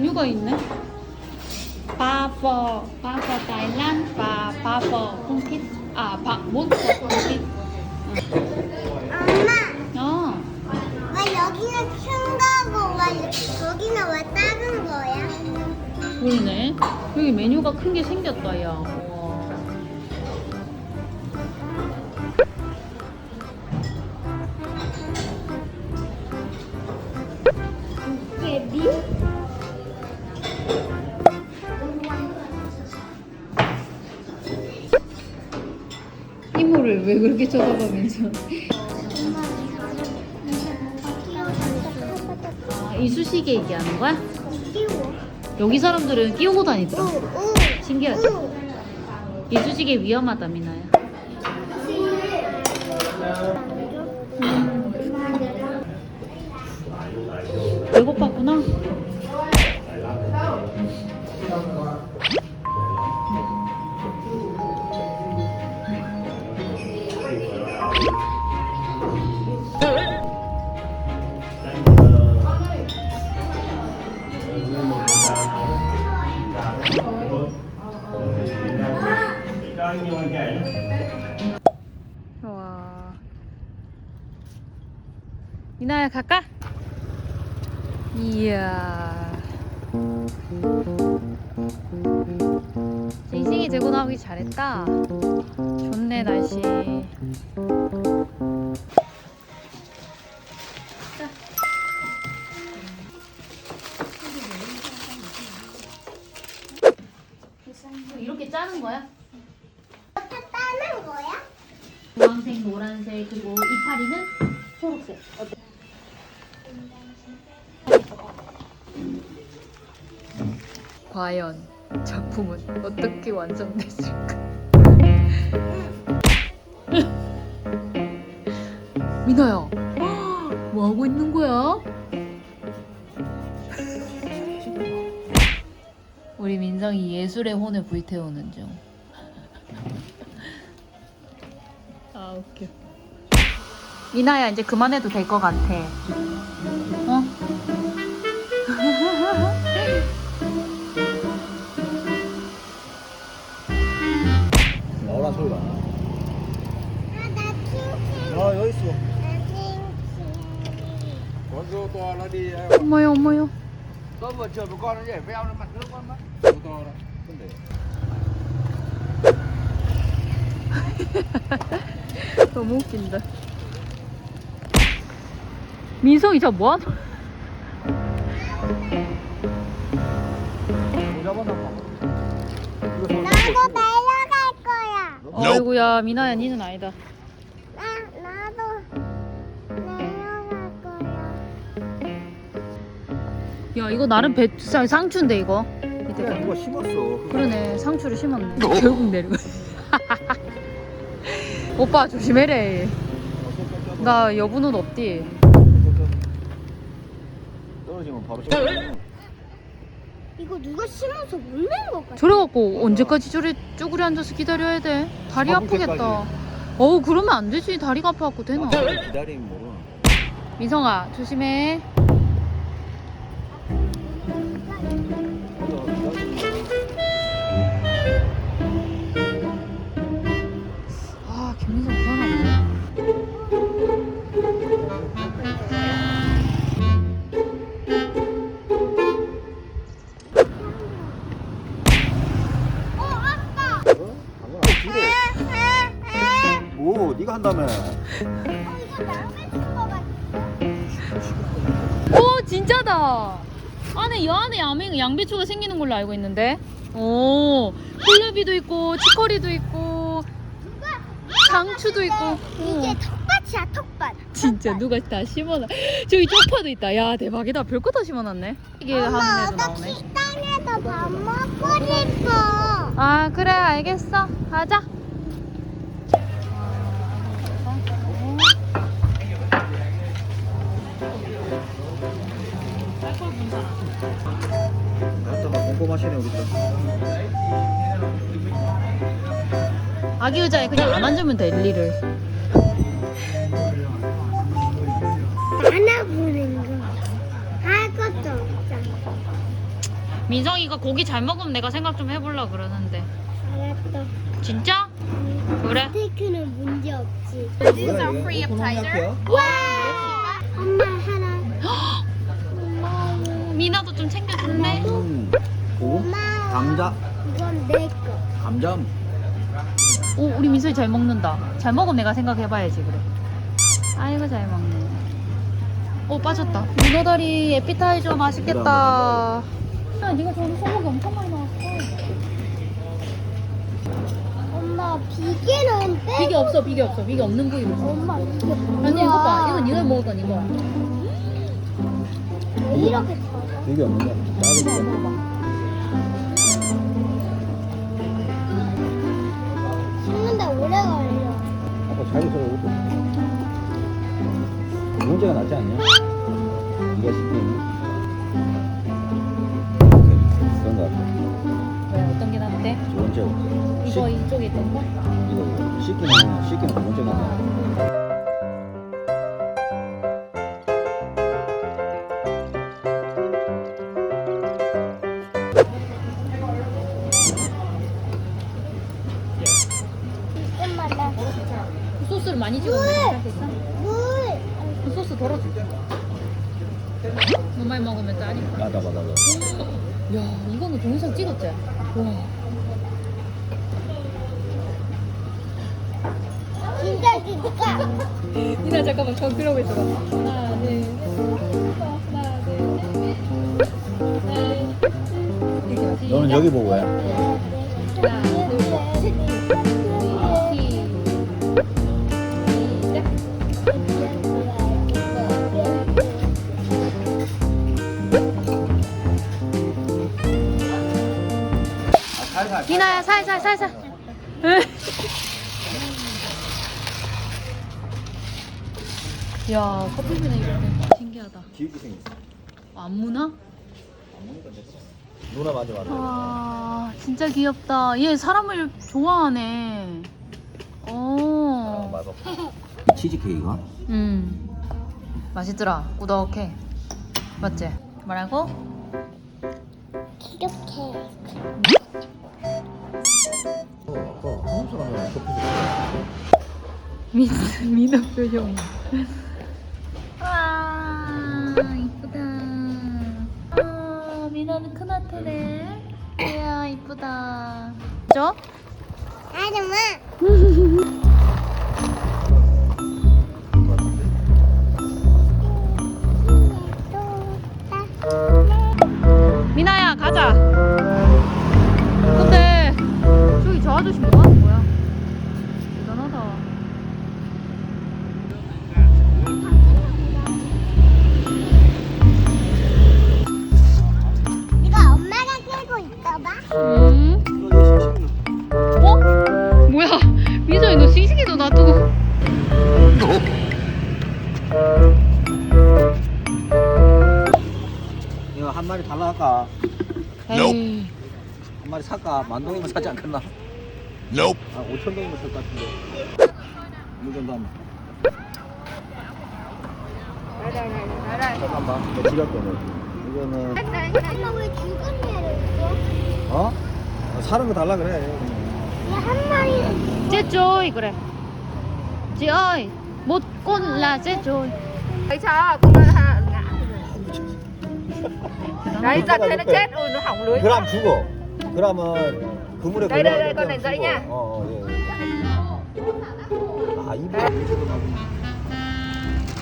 메뉴가 있네. 바퍼, 바퍼 타일란, 바, 바퍼 콩킷, 아, 바, 몬스터 콩킷. 엄마, 어, 왜 여기는 큰 거고 왜 여기는 왜 작은 거야? 보이네. 여기 메뉴가 큰 게 생겼다, 야. 이모를 왜 그렇게 쳐다보면서. 아, 이쑤시개 얘기하는 거야? 여기 사람들은 끼우고 다니더라. 신기하지? 우. 이쑤시개 위험하다, 미나야. 미나야 갈까? 이야. 싱싱이 들고 나오기 잘했다. 좋네 날씨. 자. 이렇게 짜는 거야? 다 따는 거야? 주황색, 노란색, 그리고 이파리는 초록색. 어때? 과연 작품은 어떻게 완성됐을까? 미나야, 뭐 하고 있는 거야? 우리 민성이 예술의 혼을 불태우는 중. 아 웃겨. 미나야 이제 그만해도 될 것 같아. 소리가. 아, 나. 아 여기 있어. 나 킹킹. con rô to nó đi 엄마요 엄마요. có vừa chờ một con nó nhảy veo nó mặt nước con mắt rô to đó không để 너무 웃긴다. 민성이 저 봐. 이거 손 나도 거야. 아이고야 미나야 니는 아니다. 나, 나도 내려갈 거야. 야 이거 나름 배 상- 상추인데 이거. 그냥 누가 심었어. 그러네 상추를 심었네. 결국 내려가. 오빠 조심해래. 나 여분은 없디. 떨어지면 바로 쳐. 이거 누가 심어서 못 낸 것 같아. 저래갖고 언제까지 저래 쭈그리 앉아서 기다려야 돼? 다리 아프겠다. 때까지. 어우 그러면 안 되지. 다리가 아파갖고 되나? 기다리면 모르나. 민성아 조심해. 한다며. 오 진짜다. 안에 여 안에 양배, 양배추가 생기는 걸로 알고 있는데. 오 콜라비도 있고 치커리도 있고 상추도 있고. 이게 오. 턱밭이야, 턱밭. 진짜 누가 다 심어놔. 저기 쪽파도 있다. 야 대박이다. 별거 다 심어놨네. 이게 엄마, 나 나오네. 식당에서 밥 먹고 싶어. 아 그래 알겠어. 가자. 나한테 막 꼼꼼하시네 우리 또. 아기 의자에 그냥 안 앉으면 될 일을. 안아보는 거. 할 것도 없잖아. 민성이가 고기 잘 먹으면 내가 생각 좀 해볼라 그러는데 알았어. 진짜? 그래? 스테이크는 문제 없지. 뭐야 이게? 오 미나도 좀 챙겨줄래? 음. 고? 고마워. 감자? 이건 내 거. 감자? 오 우리 민성이 잘 먹는다 잘 먹으면 내가 생각해봐야지 그래 아이고 잘 먹네 오 빠졌다 문어다리 에피타이저 맛있겠다 야 네가 좋아하는 소고기 엄청 많이 나왔어 엄마 비계는 빼. 비계 없어 비계 없어 비계 없는 부위로 줘 엄마 이게 뭐야? 아니 이거 봐 이건 네가 먹을 건 이거 왜 이렇게 작아? 되게 없는 거 나도 먹어 씹는데 오래 걸려. 아까 잘 있어요 이것도 두 번째가 낫지 않냐? 네가 씹기에는 그런 거 같아 왜 어떤 게 낫대? 두 이거 이쪽에 있던 거? 이거 이거 씻기는 씻기는 두 번째가 나 너무 많이 먹으면 짜니까. 나다 봐 나다 야 이거는 동영상 찍었지? 와. 진짜 진짜. 니나 잠깐만 저 그러고 있어봐. 하나 둘 셋 하나 둘셋 이렇게 하지 너는 여기 보고 해. 하나 둘 셋 니나야 살살 살살 야 커플비네 이거 신기하다 귀엽게 생겼어 안 무나? 누나 맞아 맞아 와 진짜 귀엽다 얘 사람을 좋아하네 어. 맞아 치즈 케이크가? 음 맛있더라 꾸덕해 맞지? 뭐라고? 이렇게. 어 한국 사람이랑 커피 민, 민호 표정이 와 이쁘다. 아 민호는 큰 하트네. 이야 이쁘다. 저? 아줌마. 살까? 만 동이면 사지 않겠나? 아 5천 동이면 살 것 같은데 하면 잠깐만 내 지갑 거네 이거는 엄마 왜 애를 줘? 어? 어, 사는 거 달라 그래 얘한 마리는 trôi 그래 trôi thấy chưa con ơi ha ngã đấy giật thế nó chết ui nó hỏng lưới 그람 죽어 그람은 그물에 đây, 걸려 đây, con này dãy nha. 어, 어, 예. 아 이거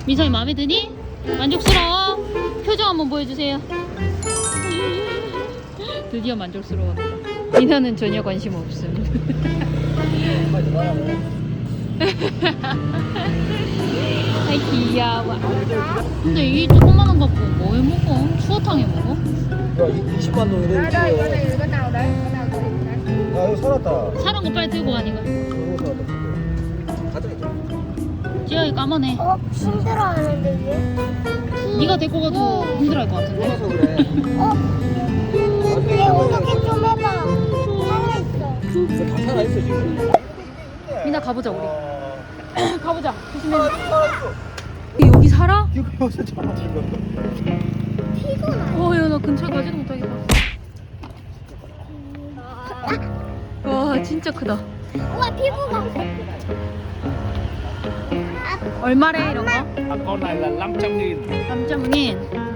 민서이 마음에 드니? 만족스러워? 표정 한번 보여주세요 드디어 만족스러웠다 민서는 전혀 관심 없음 아이 귀여워 근데 이 조그만한 거 뭐해 먹어? 추어탕에 먹어? 야 20만 동이래 đây đây con này con nào đấy con nào đấy đấy 야 이거 살았다. 사는 거 빨리 들고 가니까 이거 가자. 이제 지영이 까만해. 어 힘들어하는데 얘. 네가 데리고 가도 힘들어할 것 같은데? 그래 어. 얘 어떻게 좀 해봐. 살아있어. 이거 다 살아있어 지금? 민아 가보자 우리. 어... 가보자. 조심해. 여기 살아? 이거 요새 잡아준 거 피곤하네. 어, 야, 나 근처 가지도 못하겠다. 아. 와, 진짜 크다. 와, 피부가. 얼마래, 이런 거? Con 남자문인. 남자문인.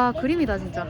와 그림이다 진짜.